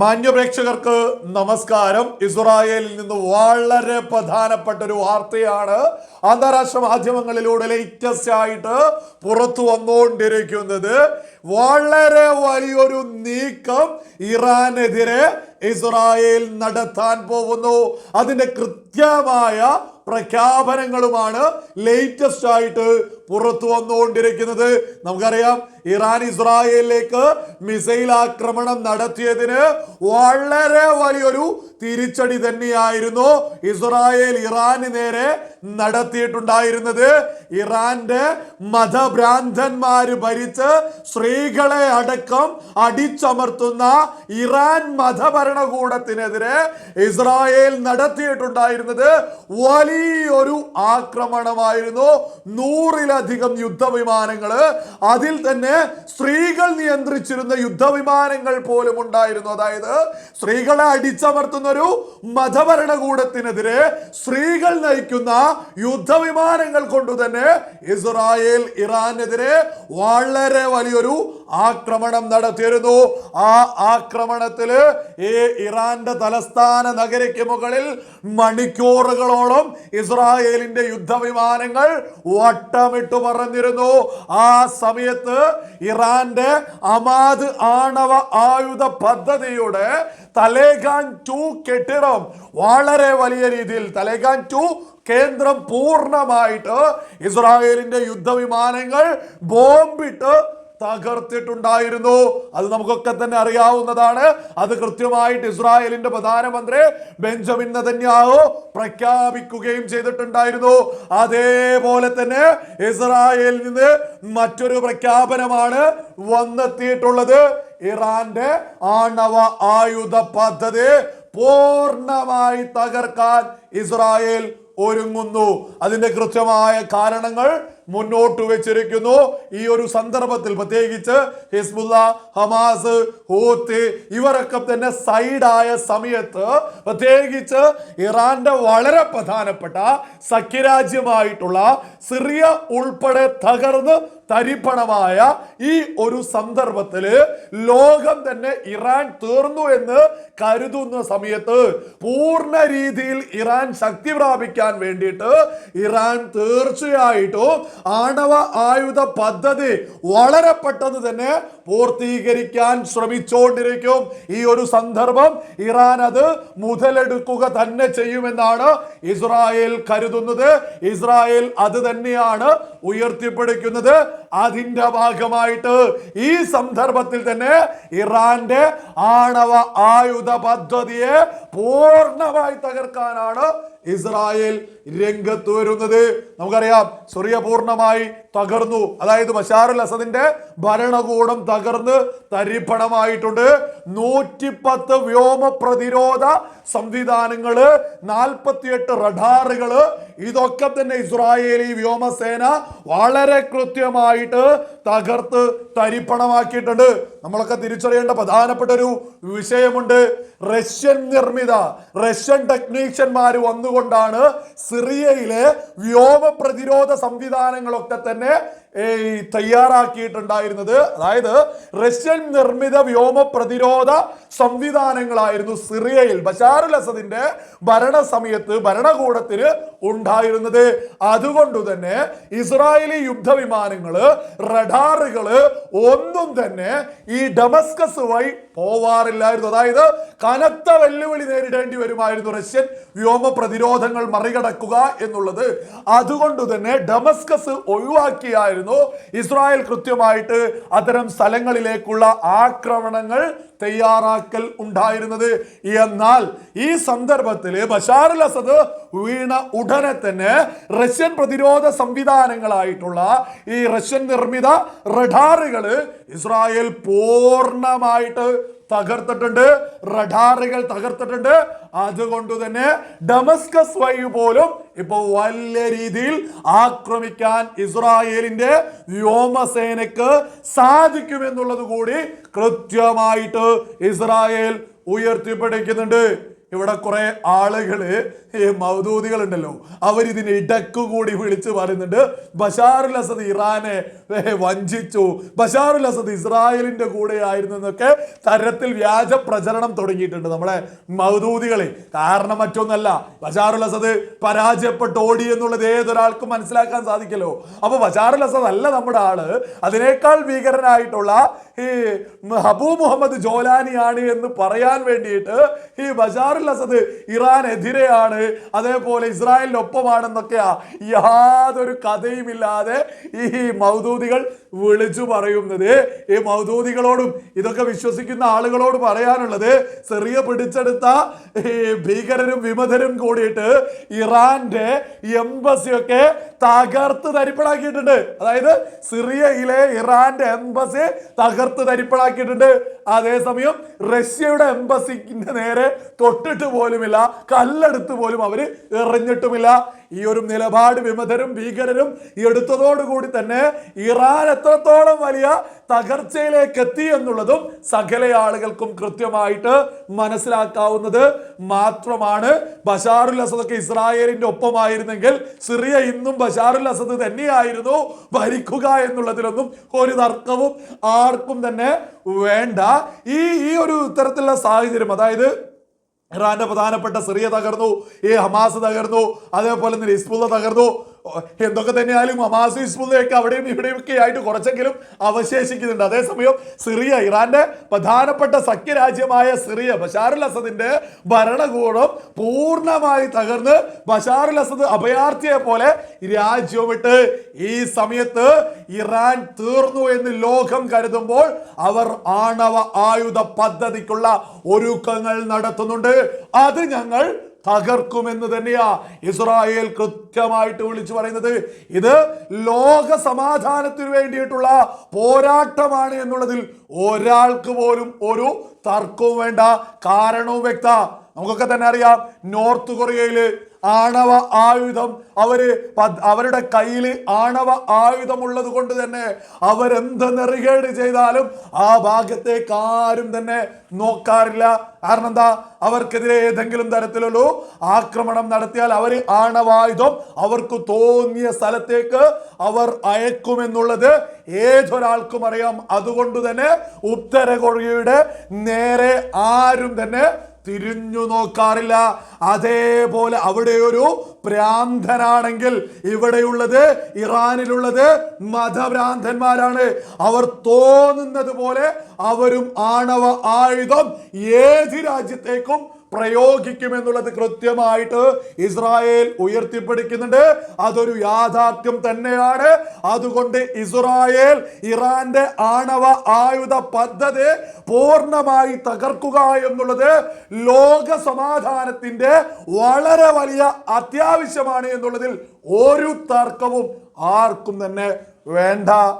മാന്യപ്രേക്ഷകർക്ക് നമസ്കാരം. ഇസ്രായേലിൽ നിന്ന് വളരെ പ്രധാനപ്പെട്ട ഒരു വാർത്തയാണ് അന്താരാഷ്ട്ര മാധ്യമങ്ങളിലൂടെ ലേറ്റസ്റ്റ് ആയിട്ട് പുറത്തു വന്നുകൊണ്ടിരിക്കുന്നത്. വളരെ വലിയൊരു നീക്കം ഇറാനെതിരെ ഇസ്രായേൽ നടത്താൻ പോകുന്നു. അതിന്റെ കൃത്യമായ പ്രഖ്യാപനങ്ങളുമാണ് ലേറ്റസ്റ്റ് ആയിട്ട് പുറത്തു വന്നുകൊണ്ടിരിക്കുന്നത്. നമുക്കറിയാം ഇറാൻ ഇസ്രായേലിലേക്ക് മിസൈൽ ആക്രമണം നടത്തിയതിന് വളരെ വലിയൊരു തിരിച്ചടി തന്നെയായിരുന്നു ഇസ്രായേൽ ഇറാന് നേരെ നടത്തിയിട്ടുണ്ടായിരുന്നത്. ഇറാന്റെ മതഭ്രാന്തന്മാര് ഭരിച്ച് സ്ത്രീകളെ അടക്കം അടിച്ചമർത്തുന്ന ഇറാൻ മതഭരണകൂടത്തിനെതിരെ ഇസ്രായേൽ നടത്തിയിട്ടുണ്ടായിരുന്നത് വലിയൊരു ആക്രമണമായിരുന്നു. നൂറിലധികം യുദ്ധവിമാനങ്ങൾ അതിൽ തന്നെ സ്ത്രീകൾ നിയന്ത്രിച്ചിരുന്ന യുദ്ധവിമാനങ്ങൾ പോലും ഉണ്ടായിരുന്നു. അതായത് സ്ത്രീകളെ അടിച്ചമർത്തുന്ന ഒരു മതഭരണകൂടത്തിനെതിരെ സ്ത്രീകൾ നയിക്കുന്ന യുദ്ധവിമാനങ്ങൾ കൊണ്ട് തന്നെ ഇസ്രായേൽ ഇറാനെതിരെ വളരെ വലിയൊരു ആക്രമണം നടത്തിയിരുന്നു. ആ ആക്രമണത്തിൽ ഈ ഇറാന്റെ തലസ്ഥാന നഗരയ്ക്ക് മുകളിൽ മണിക്കൂറുകളോളം ഇസ്രായേലിന്റെ യുദ്ധവിമാനങ്ങൾ വട്ടമിട്ടു പറഞ്ഞിരുന്നു ആ സമയത്ത് ഇറാന്റെ അമാദ് ആണവ ആയുധ പദ്ധതിയുടെ തലേഖാൻ ടു കെട്ടിടം വളരെ വലിയ രീതിയിൽ തലേഖാൻ ടു കേന്ദ്രം പൂർണമായിട്ട് ഇസ്രായേലിന്റെ യുദ്ധവിമാനങ്ങൾ ബോംബിട്ട് തകർത്തിട്ടുണ്ടായിരുന്നു. അത് നമുക്കൊക്കെ തന്നെ അറിയാവുന്നതാണ്. അത് കൃത്യമായിട്ട് ഇസ്രായേലിന്റെ പ്രധാനമന്ത്രി ബെഞ്ചമിൻ നെതന്യാഹു പ്രഖ്യാപിക്കുകയും ചെയ്തിട്ടുണ്ടായിരുന്നു. അതേപോലെ തന്നെ ഇസ്രായേലിൽ നിന്ന് മറ്റൊരു പ്രഖ്യാപനമാണ് വന്നെത്തിയിട്ടുള്ളത്. ഇറാന്റെ ആണവ ആയുധ പദ്ധതി പൂർണമായി തകർക്കാൻ ഇസ്രായേൽ ഒരുങ്ങുന്നു. അതിന്റെ കൃത്യമായ കാരണങ്ങൾ മുന്നോട്ട് വെച്ചിരിക്കുന്നു. ഈ ഒരു സന്ദർഭത്തിൽ പ്രത്യേകിച്ച് ഹിസ്ബുല്ല ഹമാസ് ഹൂത്ത് ഇവരൊക്കെ തന്നെ സൈഡായ സമയത്ത് പ്രത്യേകിച്ച് ഇറാന്റെ വളരെ പ്രധാനപ്പെട്ട സഖ്യരാജ്യമായിട്ടുള്ള സിറിയ ഉൾപ്പെടെ തകർന്ന് തരിപ്പണമായ ഈ ഒരു സന്ദർഭത്തിൽ ലോകം തന്നെ ഇറാൻ തീർന്നു എന്ന് കരുതുന്ന സമയത്ത് പൂർണ രീതിയിൽ ഇറാൻ ശക്തി പ്രാപിക്കാൻ വേണ്ടിയിട്ട് ഇറാൻ തീർച്ചയായിട്ടും ആണവ ആയുധ പദ്ധതി വളരെ പെട്ടെന്ന് തന്നെ പൂർത്തീകരിക്കാൻ ശ്രമിച്ചുകൊണ്ടിരിക്കും ഈ ഒരു സന്ദർഭം ഇറാൻ അത് മുതലെടുക്കുക തന്നെ ചെയ്യുമെന്നാണ് ഇസ്രായേൽ കരുതുന്നത്. ഇസ്രായേൽ അത് തന്നെയാണ് ഉയർത്തിപ്പിടിക്കുന്നത്. അതിന്റെ ഭാഗമായിട്ട് ഈ സന്ദർഭത്തിൽ തന്നെ ഇറാന്റെ ആണവ ആയുധ പദ്ധതിയെ പൂർണമായി തകർക്കാനാണ് ഇസ്രായേൽ രംഗത്ത് വരുന്നത്. നമുക്കറിയാം സിറിയ പൂർണമായി തകർന്നു. അതായത് ബഷാറുൽ അസദിന്റെ ഭരണകൂടം തകർന്ന് തരിപ്പണമായിട്ടുണ്ട്. നൂറ്റിപ്പത്ത് വ്യോമ പ്രതിരോധ സംവിധാനങ്ങൾ നാൽപ്പത്തിയെട്ട് റഡാറുകൾ ഇതൊക്കെ തന്നെ ഇസ്രായേലി വ്യോമസേന വളരെ കൃത്യമായിട്ട് തകർത്ത് തരിപ്പണമാക്കിയിട്ടുണ്ട്. നമ്മളൊക്കെ തിരിച്ചറിയേണ്ട പ്രധാനപ്പെട്ട ഒരു വിഷയമുണ്ട്. റഷ്യൻ നിർമ്മിത റഷ്യൻ ടെക്നീഷ്യന്മാർ വന്നുകൊണ്ടാണ് സിറിയയിലെ വ്യോമ പ്രതിരോധ സംവിധാനങ്ങളൊക്കെ തന്നെ ഈ തയ്യാറാക്കിയിട്ടുണ്ടായിരുന്നത്. അതായത് റഷ്യൻ നിർമ്മിത വ്യോമ പ്രതിരോധ സംവിധാനങ്ങളായിരുന്നു സിറിയയിൽ ബഷാറുൽ അസദിന്റെ ഭരണസമയത്ത് ഭരണകൂടത്തിന് ഉണ്ടായിരുന്നത്. അതുകൊണ്ട് തന്നെ ഇസ്രായേലി യുദ്ധവിമാനങ്ങൾ റഡാറുകൾ ഒന്നും തന്നെ ഈ ഡമസ്കസ് വഴി പോവാറില്ലായിരുന്നു. അതായത് കനത്ത വെല്ലുവിളി നേരിടേണ്ടി വരുമായിരുന്നു റഷ്യൻ വ്യോമ പ്രതിരോധങ്ങൾ മറികടക്കുക എന്നുള്ളത്. അതുകൊണ്ട് തന്നെ ഡമസ്കസ് ഒഴിവാക്കിയായിരുന്നു ഇസ്രായേൽ കൃത്യമായിട്ട് അത്തരം സ്ഥലങ്ങളിലേക്കുള്ള ആക്രമണങ്ങൾ തയ്യാറാക്കൽ ഉണ്ടായിരുന്നത്. എന്നാൽ ഈ സന്ദർഭത്തിൽ ബഷാർ അൽ അസദ് വീണ ഉടനെ തന്നെ റഷ്യൻ പ്രതിരോധ സംവിധാനങ്ങളായിട്ടുള്ള ഈ റഷ്യൻ നിർമ്മിത റഡാറുകൾ ഇസ്രായേൽ പൂർണമായിട്ട് തകർത്തിട്ടുണ്ട്. റഡാറുകൾ തകർത്തിട്ടുണ്ട്. അതുകൊണ്ട് തന്നെ ഡമസ്കസ് വഴി പോലും ഇപ്പൊ വലിയ രീതിയിൽ ആക്രമിക്കാൻ ഇസ്രായേലിന്റെ വ്യോമസേനക്ക് സാധിക്കുമെന്നുള്ളത് കൂടി കൃത്യമായിട്ട് ഇസ്രായേൽ ഉയർത്തിപ്പിടിക്കുന്നുണ്ട്. ഇവിടെ കുറേ ആളുകൾ ഈ മൗദൂദികൾ ഉണ്ടല്ലോ അവരിതിന് ഇടയ്ക്ക് കൂടി വിളിച്ച് പറയുന്നുണ്ട്. ബഷാറുൽ അസദ് ഇറാനെ വഞ്ചിച്ചു. ബഷാറുൽ അസദ് ഇസ്രായേലിന്റെ കൂടെ ആയിരുന്നു എന്നൊക്കെ തരത്തിൽ വ്യാജ പ്രചരണം തുടങ്ങിയിട്ടുണ്ട് നമ്മളെ മൗദൂദികളെ. കാരണം മറ്റൊന്നല്ല ബഷാറുൽ അസദ് പരാജയപ്പെട്ട് ഓടി എന്നുള്ളത് ഏതൊരാൾക്കും മനസ്സിലാക്കാൻ സാധിക്കല്ലോ. അപ്പോൾ ബഷാറുൽ അസദ് അല്ല നമ്മുടെ ആൾ. അതിനേക്കാൾ ഭീകരനായിട്ടുള്ള ഈ ഹബൂ മുഹമ്മദ് ജോലാനിയാണ് എന്ന് പറയാൻ വേണ്ടിയിട്ട് ഈ ബഷാറുൽ അസദ് ഇറാനെതിരെയാണ്. അതേപോലെ ഇസ്രായേലിനൊപ്പമാണെന്നൊക്കെയാ യാതൊരു കഥയുമില്ലാതെ ഈ മൗദൂദികൾ വിളിച്ചു പറയുന്നത്. ഈ മൗദൂദികളോടും ഇതൊക്കെ വിശ്വസിക്കുന്ന ആളുകളോട് പറയാനുള്ളത് ചെറിയ പിടിച്ചെടുത്ത ഈ ഭീകരരും വിമതരും കൂടിയിട്ട് ഇറാന്റെ എംബസിയൊക്കെ തകർത്ത് തരിപ്പണാക്കിയിട്ടുണ്ട്. അതായത് സിറിയയിലെ ഇറാന്റെ എംബസി തകർത്ത് തരിപ്പണാക്കിയിട്ടുണ്ട്. അതേസമയം റഷ്യയുടെ എംബസിന്റെ നേരെ തൊട്ടിട്ട് പോലുമില്ല കല്ലെടുത്ത് പോലും അവർ എറിഞ്ഞിട്ടുമില്ല. ഈ ഒരു നിലപാട് വിമതരും ഭീകരരും എടുത്തതോടുകൂടി തന്നെ ഇറാൻ എത്രത്തോളം വലിയ തകർച്ചയിലേക്ക് എത്തി എന്നുള്ളതും സകല ആളുകൾക്കും കൃത്യമായിട്ട് മനസ്സിലാക്കാവുന്നത് മാത്രമാണ്. ബഷാറുൽ അസദൊക്കെ ഇസ്രായേലിന്റെ ഒപ്പമായിരുന്നെങ്കിൽ സിറിയ ഇന്നും ബഷാറുൽ അസദ് തന്നെയായിരുന്നു ഭരിക്കുക എന്നുള്ളതിലൊന്നും ഒരു തർക്കവും ആർക്കും തന്നെ വേണ്ട. ഈ ഈ ഒരു ഇത്തരത്തിലുള്ള സാഹചര്യം അതായത് ഇറാന്റെ പ്രധാനപ്പെട്ട സിറിയ തകർന്നു ഈ ഹമാസ് തകർന്നു അതേപോലെ തന്നെ ഹിസ്ബുള്ള തകർന്നു. എന്തൊക്കെ തന്നെയായാലും ഹമാസ് ഹിസ്ബുള്ളയൊക്കെ അവിടെയും ഇവിടെയും ഒക്കെ ആയിട്ട് കുറച്ചെങ്കിലും അവശേഷിക്കുന്നുണ്ട്. അതേസമയം സിറിയ ഇറാന്റെ പ്രധാനപ്പെട്ട സഖ്യരാജ്യമായ സിറിയ ബഷാറുൽ അസദിന്റെ ഭരണകൂടം പൂർണമായി തകർന്ന് ബഷാറുൽ അസദ് അഭയാർത്ഥിയെ പോലെ രാജ്യം വിട്ട് ഈ സമയത്ത് ഇറാൻ തീർന്നു എന്ന് ലോകം കരുതുമ്പോൾ അവർ ആണവ ആയുധ പദ്ധതിക്കുള്ള ഒരുക്കങ്ങൾ നടത്തുന്നുണ്ട്. അത് ഞങ്ങൾ തകർക്കുമെന്ന് തന്നെയാ ഇസ്രായേൽ കൃത്യമായിട്ട് വിളിച്ചു പറയുന്നത്. ഇത് ലോക സമാധാനത്തിന് വേണ്ടിയിട്ടുള്ള പോരാട്ടമാണ് എന്നുള്ളതിൽ ഒരാൾക്ക് പോലും ഒരു തർക്കവും വേണ്ട കാരണവും വ്യക്ത. നമുക്കൊക്കെ തന്നെ അറിയാം നോർത്ത് കൊറിയയിൽ ആണവ ആയുധം അവർ അവരുടെ കയ്യിൽ ആണവ ആയുധമുള്ളത് കൊണ്ട് തന്നെ അവരെന്ത് നെറികേട് ചെയ്താലും ആ ഭാഗത്തേക്ക് ആരും തന്നെ നോക്കാറില്ല. കാരണം എന്താ? അവർക്കെതിരെ ഏതെങ്കിലും തരത്തിലുള്ള ആക്രമണം നടത്തിയാൽ അവർ ആണവായുധം അവർക്ക് തോന്നിയ സ്ഥലത്തേക്ക് അവർ അയക്കുമെന്നുള്ളത് ഏതൊരാൾക്കും അറിയാം. അതുകൊണ്ട് തന്നെ ഉത്തര കൊറിയയുടെ നേരെ ആരും തന്നെ തിരിഞ്ഞു നോക്കാറില്ല. അതേപോലെ അവിടെ ഒരു ഭ്രാന്തനാണെങ്കിൽ ഇവിടെയുള്ളത് ഇറാനിലുള്ളത് മതഭ്രാന്തന്മാരാണ്. അവർ തോന്നുന്നത് പോലെ അവരും ആണവ ആയുധം ഏത് രാജ്യത്തേക്കും പ്രയോഗിക്കുമെന്നുള്ളത് കൃത്യമായിട്ട് ഇസ്രായേൽ ഉയർത്തിപ്പിടിക്കുന്നുണ്ട്. അതൊരു യാഥാർത്ഥ്യം തന്നെയാണ്. അതുകൊണ്ട് ഇസ്രായേൽ ഇറാന്റെ ആണവ ആയുധ പദ്ധതി പൂർണമായി തകർക്കുക എന്നുള്ളത് ലോക സമാധാനത്തിന്റെ വളരെ വലിയ അത്യാവശ്യമാണ് എന്നുള്ളതിൽ ഒരു തർക്കവും ആർക്കും തന്നെ വേണ്ട.